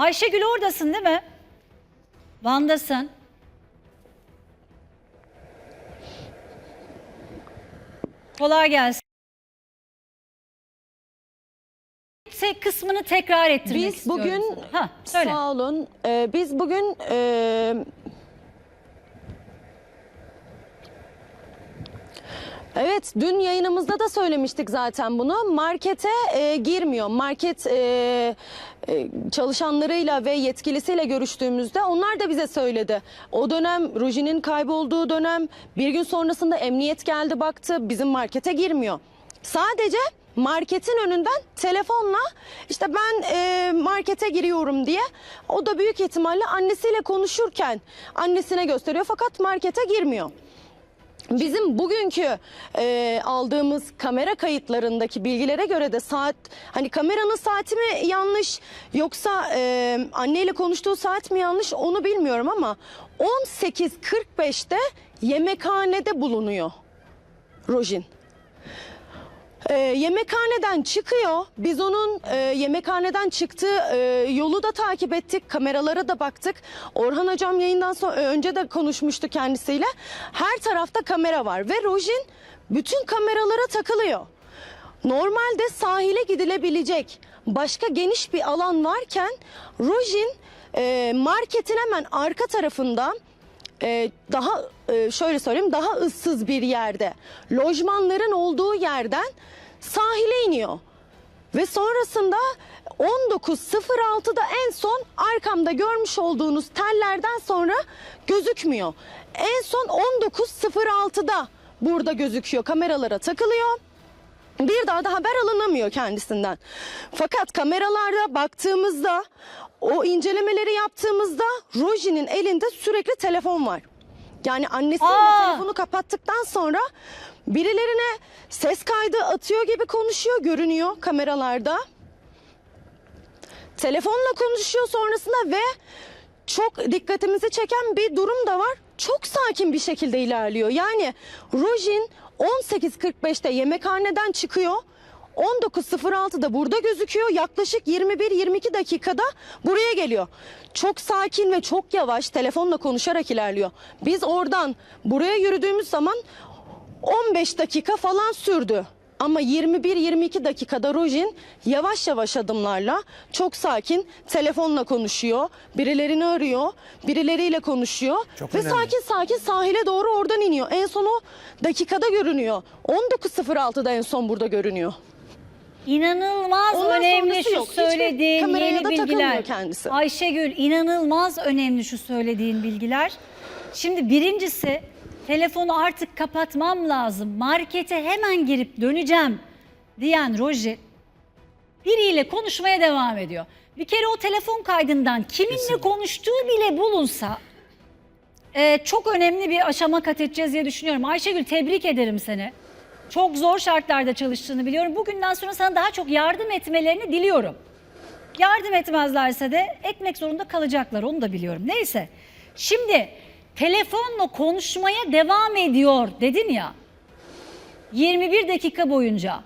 Ayşegül oradasın değil mi? Van'dasın. Kolay gelsin. Tek kısmını tekrar ettirmek Biz istiyorum bugün sana. Ha, söyle. sağ olun. Ee, biz bugün e, Evet, dün yayınımızda da söylemiştik zaten bunu. Markete e, girmiyor. Market e, e, çalışanlarıyla ve yetkilisiyle görüştüğümüzde onlar da bize söyledi. O dönem Ruji'nin kaybolduğu dönem bir gün sonrasında emniyet geldi baktı bizim markete girmiyor. Sadece marketin önünden telefonla işte ben e, markete giriyorum diye o da büyük ihtimalle annesiyle konuşurken annesine gösteriyor fakat markete girmiyor. Bizim bugünkü e, aldığımız kamera kayıtlarındaki bilgilere göre de saat hani kameranın saati mi yanlış yoksa e, anneyle konuştuğu saat mi yanlış onu bilmiyorum ama 18.45'te yemekhanede bulunuyor Rojin. E, yemekhaneden çıkıyor. Biz onun e, yemekhaneden çıktığı e, yolu da takip ettik. Kameralara da baktık. Orhan hocam yayından sonra önce de konuşmuştu kendisiyle. Her tarafta kamera var ve Rojin bütün kameralara takılıyor. Normalde sahile gidilebilecek başka geniş bir alan varken Rojin e, marketin hemen arka tarafında e, daha e, şöyle söyleyeyim daha ıssız bir yerde lojmanların olduğu yerden sahile iniyor. Ve sonrasında 19.06'da en son arkamda görmüş olduğunuz tellerden sonra gözükmüyor. En son 19.06'da burada gözüküyor kameralara takılıyor. Bir daha da haber alınamıyor kendisinden. Fakat kameralarda baktığımızda o incelemeleri yaptığımızda Roji'nin elinde sürekli telefon var. Yani annesiyle Aa! telefonu kapattıktan sonra birilerine ses kaydı atıyor gibi konuşuyor görünüyor kameralarda. Telefonla konuşuyor sonrasında ve çok dikkatimizi çeken bir durum da var. Çok sakin bir şekilde ilerliyor. Yani Rojin 18.45'te yemekhaneden çıkıyor. 19.06'da burada gözüküyor. Yaklaşık 21-22 dakikada buraya geliyor. Çok sakin ve çok yavaş telefonla konuşarak ilerliyor. Biz oradan buraya yürüdüğümüz zaman 15 dakika falan sürdü. Ama 21-22 dakikada Rojin yavaş yavaş adımlarla çok sakin telefonla konuşuyor. Birilerini arıyor, birileriyle konuşuyor. Çok ve önemli. sakin sakin sahile doğru oradan iniyor. En son o dakikada görünüyor. 19.06'da en son burada görünüyor. İnanılmaz Ondan önemli sonrası şu yok. Hiçbir söylediğin kameraya yeni da bilgiler. takılmıyor kendisi. Ayşegül inanılmaz önemli şu söylediğin bilgiler. Şimdi birincisi telefonu artık kapatmam lazım. Markete hemen girip döneceğim diyen Roji biriyle konuşmaya devam ediyor. Bir kere o telefon kaydından kiminle konuştuğu bile bulunsa e, çok önemli bir aşama kat edeceğiz diye düşünüyorum. Ayşegül tebrik ederim seni. Çok zor şartlarda çalıştığını biliyorum. Bugünden sonra sana daha çok yardım etmelerini diliyorum. Yardım etmezlerse de etmek zorunda kalacaklar onu da biliyorum. Neyse şimdi telefonla konuşmaya devam ediyor dedin ya 21 dakika boyunca.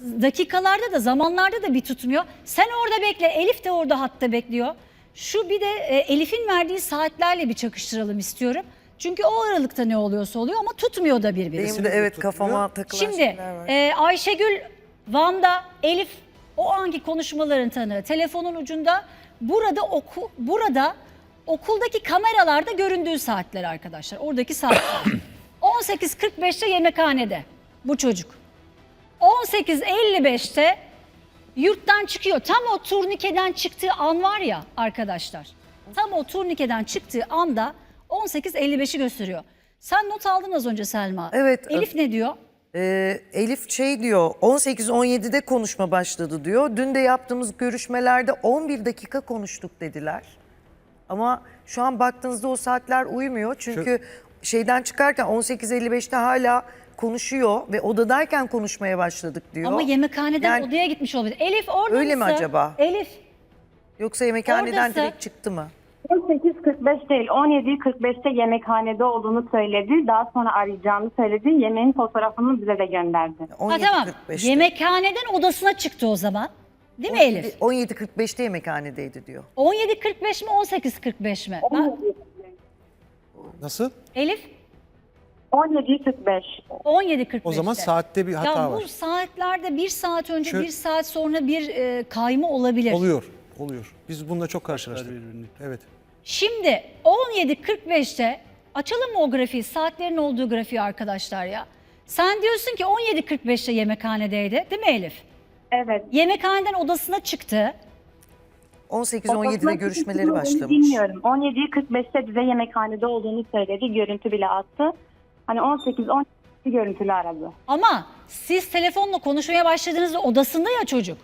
Dakikalarda da zamanlarda da bir tutmuyor. Sen orada bekle Elif de orada hatta bekliyor. Şu bir de e, Elif'in verdiği saatlerle bir çakıştıralım istiyorum. Çünkü o aralıkta ne oluyorsa oluyor ama tutmuyor da birbirini. Benim de evet kafama takılan Şimdi şeyler var. e, Ayşegül Van'da Elif o anki konuşmaların tanığı telefonun ucunda burada oku, burada okuldaki kameralarda göründüğü saatler arkadaşlar. Oradaki saatler. 18.45'te yemekhanede bu çocuk. 18.55'te yurttan çıkıyor. Tam o turnikeden çıktığı an var ya arkadaşlar. Tam o turnikeden çıktığı anda 18.55'i gösteriyor. Sen not aldın az önce Selma. Evet. Elif ne diyor? Ee, Elif şey diyor 18-17'de konuşma başladı diyor. Dün de yaptığımız görüşmelerde 11 dakika konuştuk dediler. Ama şu an baktığınızda o saatler uymuyor. Çünkü şeyden çıkarken 18.55'te hala konuşuyor ve odadayken konuşmaya başladık diyor. Ama yemekhaneden Yani odaya gitmiş olabilir. Elif orada Öyle mi mısın? acaba? Elif Yoksa yemekhaneden Oradası. direkt çıktı mı? 18.45 değil 17.45'te yemekhanede olduğunu söyledi. Daha sonra arayacağını söyledi. Yemeğin fotoğrafını bize de gönderdi. ha, tamam 17.45'te. yemekhaneden odasına çıktı o zaman. Değil mi Elif? 17.45'te yemekhanedeydi diyor. 17.45 mi 18.45 mi? Ben, Nasıl? Elif 17.45. 17.45'te. O zaman saatte bir hata ya var. bu saatlerde bir saat önce Şöyle- bir saat sonra bir e, kayma olabilir. Oluyor, oluyor. Biz bununla çok karşılaştık. Evet. Şimdi 17.45'te açalım mı o grafiği? Saatlerin olduğu grafiği arkadaşlar ya. Sen diyorsun ki 17.45'te yemekhanedeydi değil mi Elif? Evet. Yemekhaneden odasına çıktı. 18-17'de görüşmeleri Odasına çıktı mı başlamış. Bilmiyorum. 17.45'te bize yemekhanede olduğunu söyledi. Görüntü bile attı. Hani 18-17 görüntülü aradı. Ama siz telefonla konuşmaya başladığınızda odasında ya çocuk.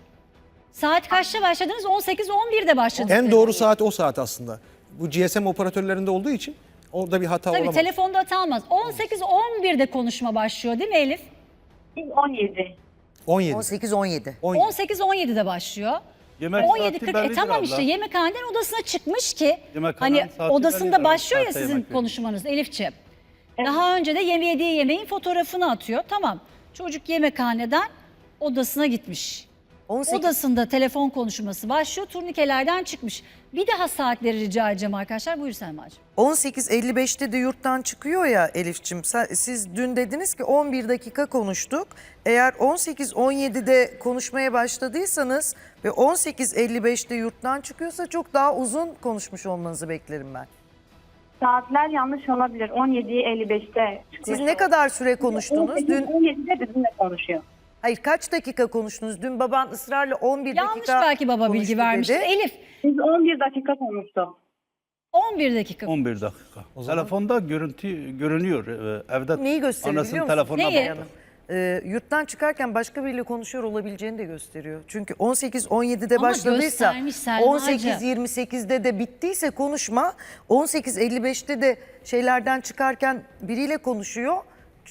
Saat kaçta başladınız? 18-11'de başladınız. En doğru saat o saat aslında. Bu GSM operatörlerinde olduğu için orada bir hata Tabii olamaz. telefonda hata almaz. 18-11'de konuşma başlıyor değil mi Elif? Biz 17. 17. 18-17. 17. 18-17'de başlıyor. Yemek 17 saati 40 e bellidir tamam abla. işte yemekhaneden odasına çıkmış ki Yemekhanenin hani saati odasında bellidir. başlıyor ya sizin yemek konuşmanız Elifçim. Daha önce de yeme yediği yemeğin fotoğrafını atıyor. Tamam. Çocuk yemekhaneden odasına gitmiş. 18 Odasında telefon konuşması başlıyor. Turnikelerden çıkmış. Bir daha saatleri rica edeceğim arkadaşlar. Buyur Selma'cığım. 18.55'te de yurttan çıkıyor ya Elifçim. Sen- Siz dün dediniz ki 11 dakika konuştuk. Eğer 18.17'de konuşmaya başladıysanız ve 18.55'te yurttan çıkıyorsa çok daha uzun konuşmuş olmanızı beklerim ben. Saatler yanlış olabilir. 17.55'te çıkmış. Siz ne kadar süre konuştunuz? Dün 17'de bizimle konuşuyor. Hayır kaç dakika konuştunuz? Dün baban ısrarla 11 Yanlış dakika belki baba bilgi konuştu vermiştir. dedi. Elif Biz 11 dakika konuştuk. 11 dakika. 11 dakika. Telefonda görüntü görünüyor e, evde. Neyi gösteriyor Anasının musun? telefonuna Neyi? baktı. Ee, yurttan çıkarken başka biriyle konuşuyor olabileceğini de gösteriyor. Çünkü 18-17'de Ama başladıysa göstermiş Selmacığım. 18-28'de de bittiyse konuşma 18-55'te de şeylerden çıkarken biriyle konuşuyor.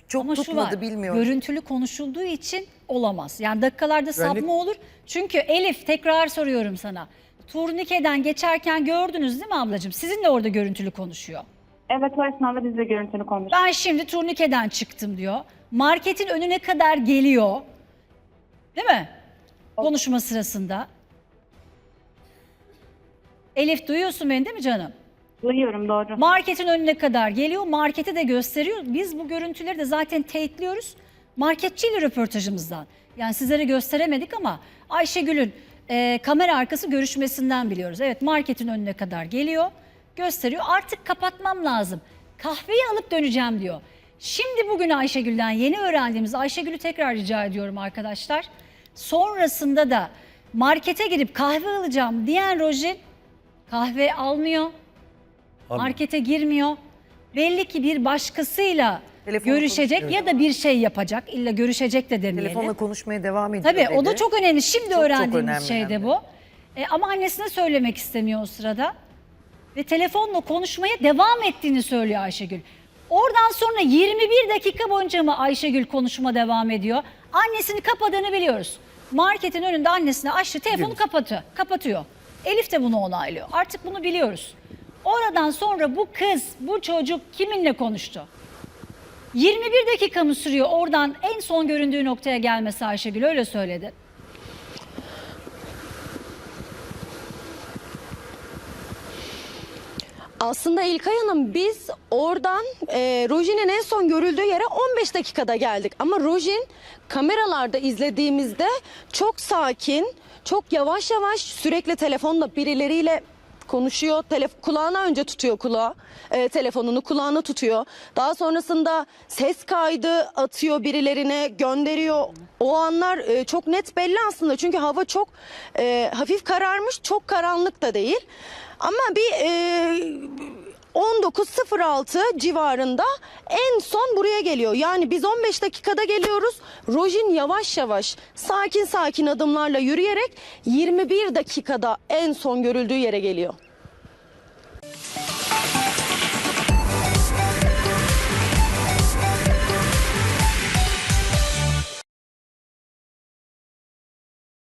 Çok Ama şu tutmadı var, bilmiyorum. görüntülü konuşulduğu için olamaz. Yani dakikalarda Güvenlik- sapma olur. Çünkü Elif tekrar soruyorum sana. Turnikeden geçerken gördünüz değil mi ablacığım? Sizin de orada görüntülü konuşuyor. Evet o esnada biz de görüntülü konuştuk. Ben şimdi turnikeden çıktım diyor. Marketin önüne kadar geliyor. Değil mi? Konuşma sırasında. Elif duyuyorsun beni değil mi canım? Duyuyorum doğru. Marketin önüne kadar geliyor. Markete de gösteriyor. Biz bu görüntüleri de zaten teyitliyoruz. Marketçiyle röportajımızdan. Yani sizlere gösteremedik ama Ayşegül'ün e, kamera arkası görüşmesinden biliyoruz. Evet marketin önüne kadar geliyor. Gösteriyor. Artık kapatmam lazım. Kahveyi alıp döneceğim diyor. Şimdi bugün Ayşegül'den yeni öğrendiğimiz Ayşegül'ü tekrar rica ediyorum arkadaşlar. Sonrasında da markete girip kahve alacağım diyen Rojin kahve almıyor. Markete girmiyor. Belli ki bir başkasıyla Telefonla görüşecek ya da bir şey yapacak. İlla görüşecek de demeyelim. Telefonla konuşmaya devam ediyor Tabii o da dedi. çok önemli. Şimdi Çok çok öğrendiğimiz önemli şey de bu. E, ama annesine söylemek istemiyor o sırada. Ve telefonla konuşmaya devam ettiğini söylüyor Ayşegül. Oradan sonra 21 dakika boyunca mı Ayşegül konuşma devam ediyor? Annesini kapadığını biliyoruz. Marketin önünde annesine açtı telefonu kapatıyor. kapatıyor. Elif de bunu onaylıyor. Artık bunu biliyoruz. Oradan sonra bu kız, bu çocuk kiminle konuştu? 21 dakika mı sürüyor oradan en son göründüğü noktaya gelmesi Ayşegül öyle söyledi. Aslında İlkay Hanım biz oradan e, Rojin'in en son görüldüğü yere 15 dakikada geldik. Ama Rojin kameralarda izlediğimizde çok sakin, çok yavaş yavaş sürekli telefonla birileriyle konuşuyor. Telef kulağına önce tutuyor kulağı, e, telefonunu kulağına tutuyor. Daha sonrasında ses kaydı atıyor birilerine, gönderiyor. O anlar e, çok net belli aslında. Çünkü hava çok e, hafif kararmış, çok karanlık da değil. Ama bir e, 19.06 civarında en son buraya geliyor. Yani biz 15 dakikada geliyoruz. Rojin yavaş yavaş sakin sakin adımlarla yürüyerek 21 dakikada en son görüldüğü yere geliyor.